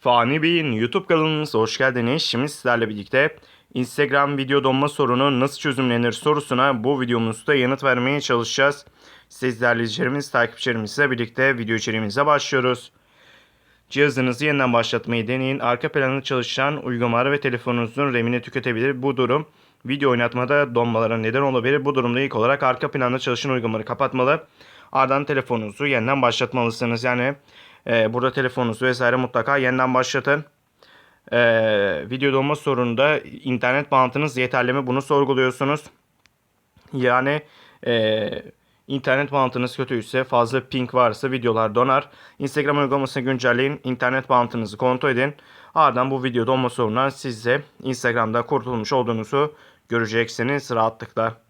Fani Bey'in YouTube kanalımıza hoş geldiniz. Şimdi sizlerle birlikte Instagram video donma sorunu nasıl çözümlenir sorusuna bu videomuzda yanıt vermeye çalışacağız. Sizlerle izleyicilerimiz, takipçilerimizle birlikte video içeriğimize başlıyoruz. Cihazınızı yeniden başlatmayı deneyin. Arka planında çalışan uygulamalar ve telefonunuzun RAM'ini tüketebilir. Bu durum video oynatmada donmalara neden olabilir. Bu durumda ilk olarak arka planda çalışan uygulamaları kapatmalı. Ardından telefonunuzu yeniden başlatmalısınız. Yani e, burada telefonunuzu vesaire mutlaka yeniden başlatın. E, video donma sorununda internet bağlantınız yeterli mi? Bunu sorguluyorsunuz. Yani e, internet bağlantınız kötüyse fazla ping varsa videolar donar. Instagram uygulamasını güncelleyin. internet bağlantınızı kontrol edin. Ardından bu video donma sorunundan siz de Instagram'da kurtulmuş olduğunuzu göreceksiniz rahatlıkla.